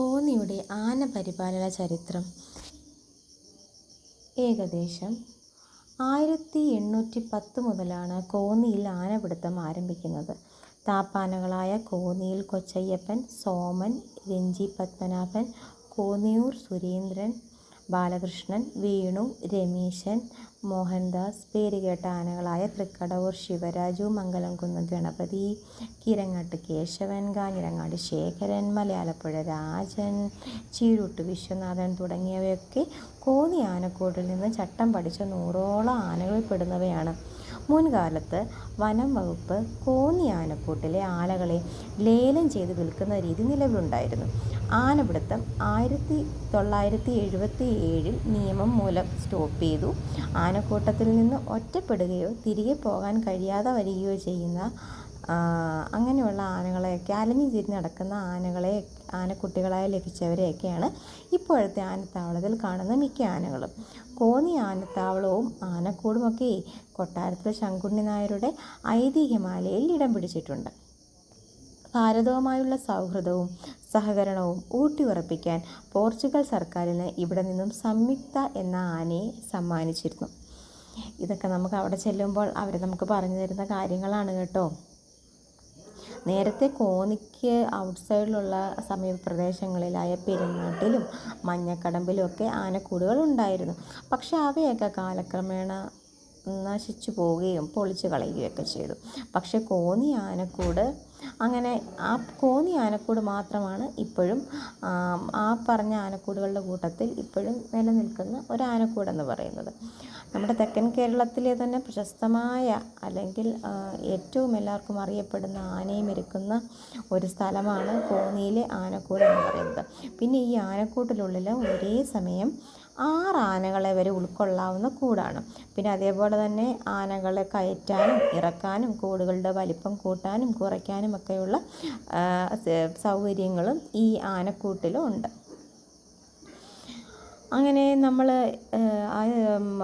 കോന്നിയുടെ ആന പരിപാലന ചരിത്രം. ഏകദേശം ആയിരത്തി എണ്ണൂറ്റി പത്ത് മുതലാണ് കോന്നിയിൽ ആനപിടുത്തം ആരംഭിക്കുന്നത്. താപ്പാനകളായ കോന്നിയിൽ കൊച്ചയ്യപ്പൻ സോമൻ രഞ്ജി പത്മനാഭൻ കോന്നിയൂർ സുരേന്ദ്രൻ ബാലകൃഷ്ണൻ വേണു രമേശൻ മോഹൻദാസ് പേരുകേട്ട ആനകളായ തൃക്കടവൂർ ശിവരാജു മംഗലംകുന്ന് ഗണപതി കീരങ്ങാട്ട് കേശവൻ കാഞ്ഞിരങ്ങാട് ശേഖരൻ മലയാളപ്പുഴ രാജൻ ചീരുട്ട് വിശ്വനാഥൻ തുടങ്ങിയവയൊക്കെ കോന്നി ആനക്കൂടിൽ നിന്ന് ചട്ടം പഠിച്ച നൂറോളം ആനകളിൽ പെടുന്നവയാണ്. മുൻകാലത്ത് വനം വകുപ്പ് കോന്നി ആനക്കൂട്ടിലെ ആനകളെ ലേലം ചെയ്ത് വിൽക്കുന്ന രീതി നിലവിലുണ്ടായിരുന്നു. ആനപിടുത്തം ആയിരത്തി തൊള്ളായിരത്തി എഴുപത്തി ഏഴിൽ നിയമം മൂലം സ്റ്റോപ്പ് ചെയ്തു. ആനക്കൂട്ടത്തിൽ നിന്ന് ഒറ്റപ്പെടുകയോ തിരികെ പോകാൻ കഴിയാതെ വരികയോ ചെയ്യുന്ന അങ്ങനെയുള്ള ആനകളെയൊക്കെ അലഞ്ഞു തിരിഞ്ഞ് നടക്കുന്ന ആനകളെ ആനക്കുട്ടികളായി ലഭിച്ചവരെയൊക്കെയാണ് ഇപ്പോഴത്തെ ആനത്താവളത്തിൽ കാണുന്ന മിക്ക ആനകളും. കോന്നി ആനത്താവളവും ആനക്കൂടുമൊക്കെ കൊട്ടാരത്തിലെ ശങ്കുണ്ണി നായരുടെ ഐതിഹ്യമാലയിൽ ഇടം പിടിച്ചിട്ടുണ്ട്. ഭാരതവുമായുള്ള സൗഹൃദവും സഹകരണവും ഊട്ടിയുറപ്പിക്കാൻ പോർച്ചുഗൽ സർക്കാരിന് ഇവിടെ നിന്നും സംയുക്ത എന്ന ആനയെ സമ്മാനിച്ചിരുന്നു. ഇതൊക്കെ നമുക്ക് അവിടെ ചെല്ലുമ്പോൾ അവർ നമുക്ക് പറഞ്ഞു തരുന്ന കാര്യങ്ങളാണ് കേട്ടോ. നേരത്തെ കോന്നിക്ക് ഔട്ട്സൈഡിലുള്ള സമീപ പ്രദേശങ്ങളിലായ പെരുന്നാട്ടിലും മഞ്ഞക്കടമ്പിലും ഒക്കെ ആനക്കൂടുകൾ ഉണ്ടായിരുന്നു. പക്ഷെ അവയൊക്കെ കാലക്രമേണ നശിച്ചു പോവുകയും പൊളിച്ചു കളയുകയൊക്കെ ചെയ്തു. പക്ഷെ കോന്നി ആനക്കൂട് അങ്ങനെ ആ കോന്നി ആനക്കൂട് മാത്രമാണ് ഇപ്പോഴും ആ പറഞ്ഞ ആനക്കൂടുകളുടെ കൂട്ടത്തിൽ ഇപ്പോഴും നിലനിൽക്കുന്ന ഒരു ആനക്കൂടെന്ന് പറയുന്നത്. നമ്മുടെ തെക്കൻ കേരളത്തിലെ തന്നെ പ്രശസ്തമായ അല്ലെങ്കിൽ ഏറ്റവും എല്ലാവർക്കും അറിയപ്പെടുന്ന ആനയും ഇരിക്കുന്ന ഒരു സ്ഥലമാണ് കോന്നിയിലെ ആനക്കൂട് എന്ന് പറയുന്നത്. പിന്നെ ഈ ആനക്കൂട്ടിനുള്ളിൽ ഒരേ സമയം ആറ് ആനകളെ വരെ ഉൾക്കൊള്ളാവുന്ന കൂടാണ്. പിന്നെ അതേപോലെ തന്നെ ആനകളെ കയറ്റാനും ഇറക്കാനും കൂടുകളുടെ വലിപ്പം കൂട്ടാനും കുറയ്ക്കാനും ഒക്കെയുള്ള സൗകര്യങ്ങളും ഈ ആനക്കൂട്ടിലും ഉണ്ട്. അങ്ങനെ നമ്മൾ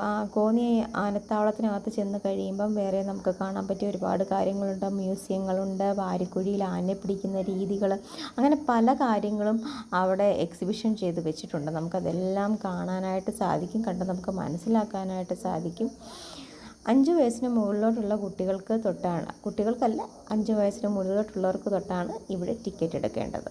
ആ കോന്നി ആനത്താവളത്തിനകത്ത് ചെന്ന് കഴിയുമ്പം വേറെ നമുക്ക് കാണാൻ പറ്റിയ ഒരുപാട് കാര്യങ്ങളുണ്ട്. മ്യൂസിയങ്ങളുണ്ട് വാരിക്കുഴിയിൽ ആനയെ പിടിക്കുന്ന രീതികൾ അങ്ങനെ പല കാര്യങ്ങളും അവിടെ എക്സിബിഷൻ ചെയ്ത് വെച്ചിട്ടുണ്ട്. നമുക്കതെല്ലാം കാണാനായിട്ട് സാധിക്കും കണ്ട് നമുക്ക് മനസ്സിലാക്കാനായിട്ട് സാധിക്കും. അഞ്ച് വയസ്സിന് മുകളിലോട്ടുള്ള കുട്ടികൾക്ക് തൊട്ടാണ് കുട്ടികൾക്കല്ല അഞ്ച് വയസ്സിന് മുകളിലോട്ടുള്ളവർക്ക് തൊട്ടാണ് ഇവിടെ ടിക്കറ്റ് എടുക്കേണ്ടത്.